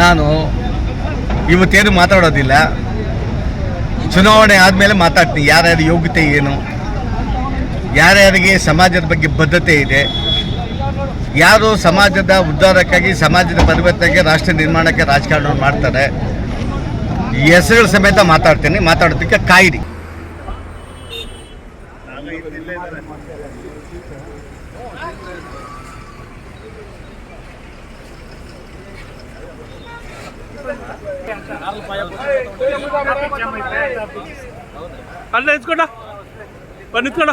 ನಾನು ಇವತ್ತೇನು ಮಾತಾಡೋದಿಲ್ಲ. ಚುನಾವಣೆ ಆದಮೇಲೆ ಮಾತಾಡ್ತೀನಿ, ಯಾರ್ಯಾರ ಯೋಗ್ಯತೆ ಏನು, ಯಾರ್ಯಾರಿಗೆ ಸಮಾಜದ ಬಗ್ಗೆ ಬದ್ಧತೆ ಇದೆ, ಯಾರು ಸಮಾಜದ ಉದ್ಧಾರಕ್ಕಾಗಿ, ಸಮಾಜದ ಪರಿವರ್ತನೆಗೆ ರಾಷ್ಟ್ರ ನಿರ್ಮಾಣಕ್ಕೆ ರಾಜಕಾರಣ ಮಾಡ್ತಾರೆ. ಹೆಸರುಗಳ ಸಮೇತ ಮಾತಾಡ್ತೀನಿ, ಮಾತಾಡೋದಕ್ಕೆ ಕಾಯಿರಿ. ಅಲ್ಲ ನಿಂತ್ಕೊಂಡ ಬಂದು ನಿಂತ್ಕೊಂಡ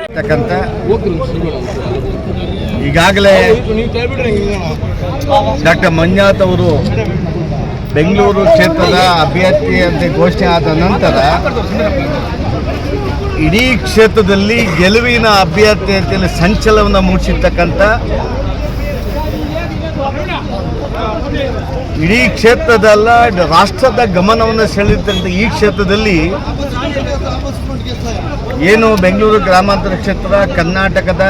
ಇರ್ತಕ್ಕಂಥ ಈಗಾಗಲೇ ಡಾಕ್ಟರ್ ಮಂಜಾತ್ ಅವರು ಬೆಂಗಳೂರು ಕ್ಷೇತ್ರದ ಅಭ್ಯರ್ಥಿ ಅಂತ ಘೋಷಣೆ ಆದ ನಂತರ ಇಡೀ ಕ್ಷೇತ್ರದಲ್ಲಿ ಗೆಲುವಿನ ಅಭ್ಯರ್ಥಿ ಅಂತೇಳಿ ಸಂಚಲನವನ್ನು ಮೂಡಿಸಿರ್ತಕ್ಕಂಥ ಇಡೀ ಕ್ಷೇತ್ರದಲ್ಲ ರಾಷ್ಟ್ರದ ಗಮನವನ್ನು ಸೆಳೆದಿರ್ತಕ್ಕಂಥ ಈ ಕ್ಷೇತ್ರದಲ್ಲಿ ಏನು ಬೆಂಗಳೂರು ಗ್ರಾಮಾಂತರ ಕ್ಷೇತ್ರ, ಕರ್ನಾಟಕದ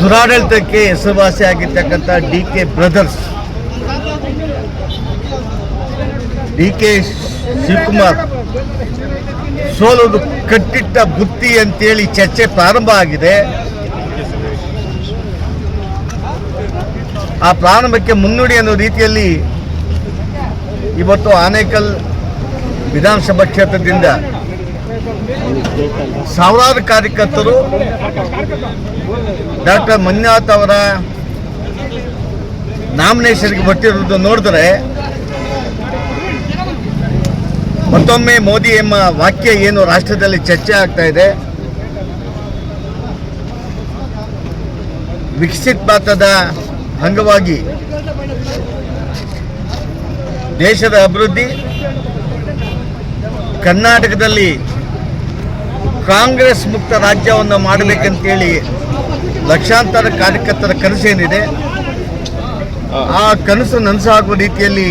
ದುರಾಡಳಿತಕ್ಕೆ ಹೆಸರುವಾಸಿ ಆಗಿರ್ತಕ್ಕಂಥ D K brothers. D K Shivakumar ಸೋಲೋದು ಕಟ್ಟಿಟ್ಟ ಬುತ್ತಿ ಅಂತೇಳಿ ಚರ್ಚೆ ಪ್ರಾರಂಭ ಆಗಿದೆ. ಆ ಪ್ರಾರಂಭಕ್ಕೆ ಮುನ್ನುಡಿ ಅನ್ನೋ ರೀತಿಯಲ್ಲಿ ಇವತ್ತು ಆನೇಕಲ್ ವಿಧಾನಸಭಾ ಕ್ಷೇತ್ರದಿಂದ ಸಾವಿರಾರು ಕಾರ್ಯಕರ್ತರು ಡಾಕ್ಟರ್ ಮಂಜುನಾಥ್ ಅವರ ನಾಮಿನೇಷನ್ಗೆ ಬರ್ತಿರೋದು ನೋಡಿದ್ರೆ ಮತ್ತೊಮ್ಮೆ ಮೋದಿ ಎಂಬ ವಾಕ್ಯ ಏನು ರಾಷ್ಟ್ರದಲ್ಲಿ ಚರ್ಚೆ ಆಗ್ತಾ ಇದೆ? ವಿಕಸಿತ್ ಭಾರತದ ಅಂಗವಾಗಿ ದೇಶದ ಅಭಿವೃದ್ಧಿ, ಕರ್ನಾಟಕದಲ್ಲಿ ಕಾಂಗ್ರೆಸ್ ಮುಕ್ತ ರಾಜ್ಯವನ್ನು ಮಾಡಬೇಕಂತೇಳಿ ಲಕ್ಷಾಂತರ ಕಾರ್ಯಕರ್ತರ ಕನಸೇನಿದೆ. ಆ ಕನಸು ನನಸಾಗುವ ರೀತಿಯಲ್ಲಿ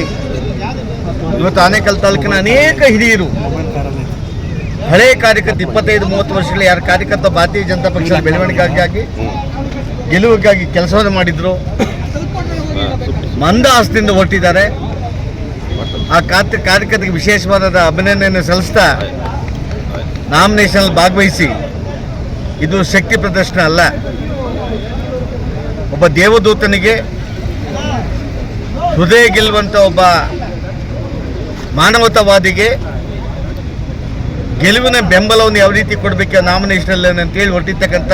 ಇವತ್ತು ಆನೇಕಲ್ ತಾಲೂಕಿನ ಅನೇಕ ಹಿರಿಯರು ಹಳೆ ಕಾರ್ಯಕರ್ತ ಇಪ್ಪತ್ತೈದು, ಮೂವತ್ತು ವರ್ಷಗಳ ಯಾರು ಕಾರ್ಯಕರ್ತ ಭಾರತೀಯ ಜನತಾ ಪಕ್ಷದ ಬೆಳವಣಿಗೆಗಾಗಿ, ಗೆಲುವಿಗಾಗಿ ಕೆಲಸವನ್ನು ಮಾಡಿದ್ರು. ಮಂದ ಆಸ್ತಿಯಿಂದ ಹೊರಟಿದ್ದಾರೆ. ಆ ಕಾರ್ಯ ಕಾರ್ಯಕರ್ತರಿಗೆ ವಿಶೇಷವಾದ ಅಭಿನಂದನೆಯನ್ನು ಸಲ್ಲಿಸ್ತಾ ನಾಮಿನೇಷನ್ ಭಾಗವಹಿಸಿ, ಇದು ಶಕ್ತಿ ಪ್ರದರ್ಶನ ಅಲ್ಲ. ಒಬ್ಬ ದೇವದೂತನಿಗೆ ಹೃದಯ ಗೆಲ್ಲುವಂಥ ಒಬ್ಬ ಮಾನವತಾವಾದಿಗೆ ಗೆಲುವಿನ ಬೆಂಬಲವನ್ನು ಯಾವ ರೀತಿ ಕೊಡಬೇಕು ನಾಮಿನೇಷನ್ ಅಂತೇಳಿ ಹೊರಟಿರ್ತಕ್ಕಂಥ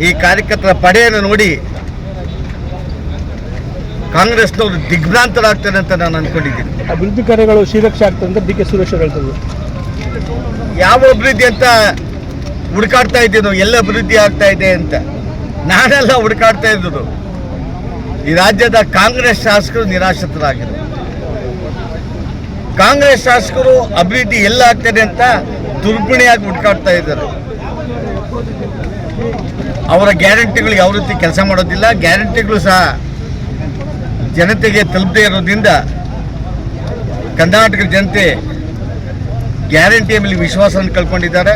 ಈ ಕಾರ್ಯಕರ್ತರ ಪಡೆಯನ್ನು ನೋಡಿ ಕಾಂಗ್ರೆಸ್ನವರು ದಿಗ್ಭ್ರಾಂತರಾಗ್ತಾರೆ ಅಂತ ನಾನು ಅಂದ್ಕೊಂಡಿದ್ದೀನಿ ಅಭಿವೃದ್ಧಿ ಕಾರ್ಯಗಳು ಶ್ರೀರಕ್ಷೆ ಆಗ್ತದೆ ಅಂತ ಡಿ ಕೆ ಸುರೇಶ್ ಅವರು ಹೇಳ್ತಾರೆ. ಯಾವ ಅಭಿವೃದ್ಧಿ ಅಂತ ಹುಡುಕಾಡ್ತಾ ಇದ್ದೀನೋ ನಾವು ಎಲ್ಲ ಅಭಿವೃದ್ಧಿ ಆಗ್ತಾ ಇದೆ ಅಂತ. ನಾನೆಲ್ಲ ಹುಡುಕಾಡ್ತಾ ಇದ್ದರು ಈ ರಾಜ್ಯದ ಕಾಂಗ್ರೆಸ್ ಶಾಸಕರು ನಿರಾಶ್ರಿತರಾಗಿದ್ದಾರೆ ಕಾಂಗ್ರೆಸ್ ಶಾಸಕರು ಅಭಿವೃದ್ಧಿ ಎಲ್ಲ ಆಗ್ತದೆ ಅಂತ ದುರ್ಬಿಣಿಯಾಗಿ ಹುಡುಕಾಡ್ತಾ ಇದ್ದಾರೆ. ಅವರ ಗ್ಯಾರಂಟಿಗಳು ಯಾವ ರೀತಿ ಕೆಲಸ ಮಾಡೋದಿಲ್ಲ. ಗ್ಯಾರಂಟಿಗಳು ಸಹ ಜನತೆಗೆ ತಲುಪದೇ ಇರೋದ್ರಿಂದ ಕರ್ನಾಟಕದ ಜನತೆ ಗ್ಯಾರಂಟಿಯ ಮೇಲೆ ವಿಶ್ವಾಸವನ್ನು ಕಳ್ಕೊಂಡಿದ್ದಾರೆ.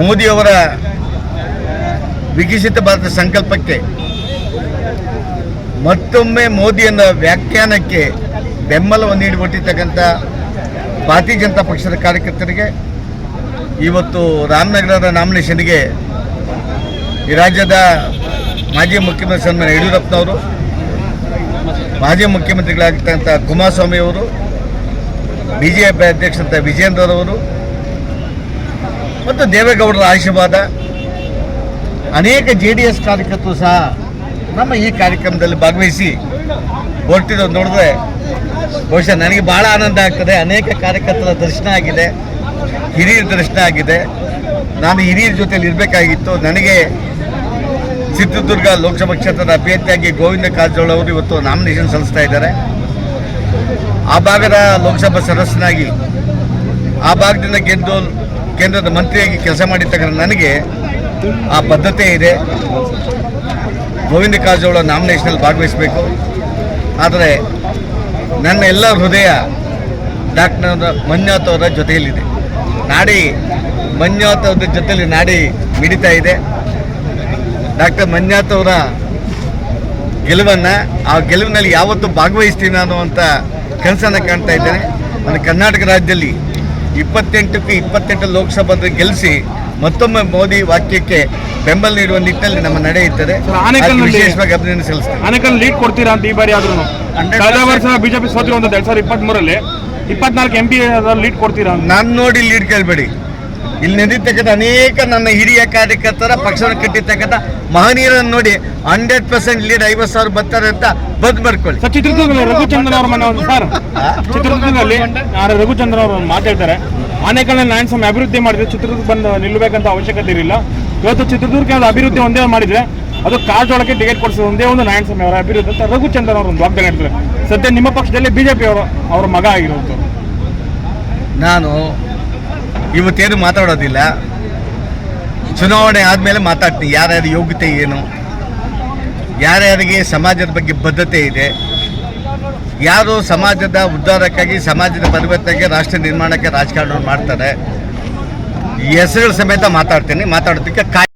ಮೋದಿಯವರ ವಿಕಸಿತ ಭಾರತ ಸಂಕಲ್ಪಕ್ಕೆ ಮತ್ತೊಮ್ಮೆ ಮೋದಿಯನ್ನ ವ್ಯಾಖ್ಯಾನಕ್ಕೆ ಬೆಂಬಲವನ್ನು ನೀಡಿಕೊಟ್ಟಿರ್ತಕ್ಕಂಥ ಭಾರತೀಯ ಜನತಾ ಪಕ್ಷದ ಕಾರ್ಯಕರ್ತರಿಗೆ ಇವತ್ತು ರಾಮನಗರದ ನಾಮಿನೇಷನ್ಗೆ ಈ ರಾಜ್ಯದ ಮಾಜಿ ಮುಖ್ಯಮಂತ್ರಿ ಸನ್ಮಾನ್ಯ ಯಡಿಯೂರಪ್ಪನವರು, ಮಾಜಿ ಮುಖ್ಯಮಂತ್ರಿಗಳಾಗಿರ್ತಕ್ಕಂಥ ಕುಮಾರಸ್ವಾಮಿ ಅವರು ಬಿ ಜೆ ಪಿ ಅಧ್ಯಕ್ಷರಂಥ ವಿಜೇಂದ್ರರವರು ಮತ್ತು ದೇವೇಗೌಡರ ಆಶೀರ್ವಾದ, ಅನೇಕ ಜೆ ಡಿ ಎಸ್ ಕಾರ್ಯಕರ್ತರು ಸಹ ನಮ್ಮ ಈ ಕಾರ್ಯಕ್ರಮದಲ್ಲಿ ಭಾಗವಹಿಸಿ ಹೊರಟಿರೋದು ನೋಡಿದ್ರೆ ಬಹುಶಃ ನನಗೆ ಭಾಳ ಆನಂದ ಆಗ್ತದೆ. ಅನೇಕ ಕಾರ್ಯಕರ್ತರ ದರ್ಶನ ಆಗಿದೆ. ಹಿರಿಯರ ದರ್ಶನ ಆಗಿದೆ. ನಾನು ಹಿರಿಯರ ಜೊತೆಲಿ ಇರಬೇಕಾಗಿತ್ತು. ನನಗೆ ಚಿತ್ರದುರ್ಗ ಲೋಕಸಭಾ ಕ್ಷೇತ್ರದ ಅಭ್ಯರ್ಥಿಯಾಗಿ ಗೋವಿಂದ ಕಾರಜೋಳ ಅವರು ಇವತ್ತು ನಾಮಿನೇಷನ್ ಸಲ್ಲಿಸ್ತಾ ಇದ್ದಾರೆ. ಆ ಭಾಗದ ಲೋಕಸಭಾ ಸದಸ್ಯನಾಗಿ, ಆ ಭಾಗದಿಂದ ಗೆದ್ದು ಕೇಂದ್ರದ ಮಂತ್ರಿಯಾಗಿ ಕೆಲಸ ಮಾಡಿರ್ತಕ್ಕಂಥ ನನಗೆ ಆ ಬದ್ಧತೆ ಇದೆ. ಗೋವಿಂದ ಕಾರಜೋಳ ನಾಮಿನೇಷನಲ್ಲಿ ಭಾಗವಹಿಸಬೇಕು. ಆದರೆ ನನ್ನ ಎಲ್ಲ ಹೃದಯ ಡಾಕ್ಟರ್ ಮಂಜುನಾಥ್ ಅವರ ಜೊತೆಯಲ್ಲಿದೆ. ನಾಡಿ ಮಂಜುನಾಥ್ ಅವರ ಜೊತೆಯಲ್ಲಿ ನಾಡಿ ಮಿಡಿತಾ ಇದೆ. ಡಾಕ್ಟರ್ ಮಂಜುನಾಥ್ ಅವರ ಗೆಲುವನ್ನು ಆ ಗೆಲುವಿನಲ್ಲಿ ಯಾವತ್ತೂ ಭಾಗವಹಿಸ್ತೀನಿ ನಾನು ಅಂತ ಕನಸನ್ನು ಕಾಣ್ತಾ ಇದ್ದೇನೆ. ನಾನು ಕರ್ನಾಟಕ ರಾಜ್ಯದಲ್ಲಿ ಇಪ್ಪತ್ತೆಂಟಕ್ಕೆ ಇಪ್ಪತ್ತೆಂಟು ಲೋಕಸಭಾ ಗೆಲ್ಲಿಸಿ ಮತ್ತೊಮ್ಮೆ ಮೋದಿ ವಾಕ್ಯಕ್ಕೆ ಬೆಂಬಲ ನೀಡುವ ನಿಟ್ಟಿನಲ್ಲಿ ನಮ್ಮ ನಡೆಯುತ್ತದೆ ಇರ್ತದೆ. ವಿಶೇಷವಾಗಿ ಅಭಿನಂದನೆ ಸಲ್ಲಿಸ್ತೇನೆ. ಆನೇಕಲ್ ಲೀಡ್ ಕೊಡ್ತೀರಾ ಅಂತ ಈ ಬಾರಿ ಆದ್ರೂ? ಕಳೆದ ವರ್ಷ ಬಿಜೆಪಿ ಸೋತಿರುವಂತದ್ದು ಎರಡ್ ಸಾವಿರದ ಇಪ್ಪತ್ತ್ ಮೂರಲ್ಲಿ ಇಪ್ಪತ್ನಾಲ್ಕು ಎಂ ಪಿ ಲೀಡ್ ಕೊಡ್ತೀರಾ ನಾನು ನೋಡಿ ಲೀಡ್ ಕೇಳಬೇಡಿ. ಇಲ್ಲಿ ನಡೀತಕ್ಕಂಥ ಅನೇಕ ನನ್ನ ಹಿರಿಯ ಕಾರ್ಯಕರ್ತರ ಪಕ್ಷವನ್ನು ಕಟ್ಟಿರ್ತಕ್ಕಂಥ ಮಹನೀಯರನ್ನು ನೋಡಿ ಹಂಡ್ರೆಡ್ ಪರ್ಸೆಂಟ್ ಲೀಡ್ ಐವತ್ ಸಾವಿರ ಬರ್ತಾರೆ ಅಂತ ಬಂದ್ ಬರ್ಕೊಳ್ಳಿ. ಚಿತ್ರದುರ್ಗ ರಘುಚಂದ್ರ ಅವರ ಮನೆ ಒಂದು ಸರ್ ಚಿತ್ರದುರ್ಗದಲ್ಲಿ ರಘುಚಂದ್ರ ರಘುಚಂದ್ರನ್ ಅವರು ಮಾತಾಡ್ತಾರೆ. ಆನೇಕಲ್ನಲ್ಲಿ ಲ್ಯಾಂಡ್ ಸ್ವಾಮಿ ಅಭಿವೃದ್ಧಿ ಮಾಡಿದ್ರೆ ಚಿತ್ರದುರ್ಗ ಬಂದು ನಿಲ್ಲಬೇಕಂತ ಅವಶ್ಯಕತೆ ಇರಲಿಲ್ಲ. ಇವತ್ತು ಚಿತ್ರದುರ್ಗ ಅಭಿವೃದ್ಧಿ ಒಂದೇ ಮಾಡಿದ್ರೆ ಅದು ಕಾರಜೋಳಕ್ಕೆ ಟಿಕೆಟ್ ಕೊಡಿಸೋದು ಒಂದೇ ಒಂದು ನಾರಾಯಣ ಸ್ವಾಮಿ ಅವರ ಅಭಿವೃದ್ಧಿ ಅಂತ ರಘುಚಂದ್ರ ಅವರು ಒಂದು ವಾಗ್ದಾನ ಹೇಳ್ತಾರೆ. ಸದ್ಯ ನಿಮ್ಮ ಪಕ್ಷದಲ್ಲಿ ಬಿಜೆಪಿ ಅವರು ಅವರ ಮಗ ಆಗಿರೋದು. ನಾನು ಇವತ್ತೇನು ಮಾತಾಡೋದಿಲ್ಲ. ಚುನಾವಣೆ ಆದಮೇಲೆ ಮಾತಾಡ್ತೀನಿ. ಯಾರ್ಯಾರ ಯೋಗ್ಯತೆ ಏನು? ಯಾರ್ಯಾರಿಗೆ ಸಮಾಜದ ಬಗ್ಗೆ ಬದ್ಧತೆ ಇದೆ? ಯಾರು ಸಮಾಜದ ಉದ್ಧಾರಕ್ಕಾಗಿ ಸಮಾಜದ ಪರಿವರ್ತನೆಗೆ ರಾಷ್ಟ್ರ ನಿರ್ಮಾಣಕ್ಕೆ ರಾಜಕಾರಣ ಮಾಡ್ತಾರೆ ಹೆಸರುಗಳ ಸಮೇತ ಮಾತಾಡ್ತೀನಿ. ಮಾತಾಡೋದಕ್ಕೆ ಕಾಯ್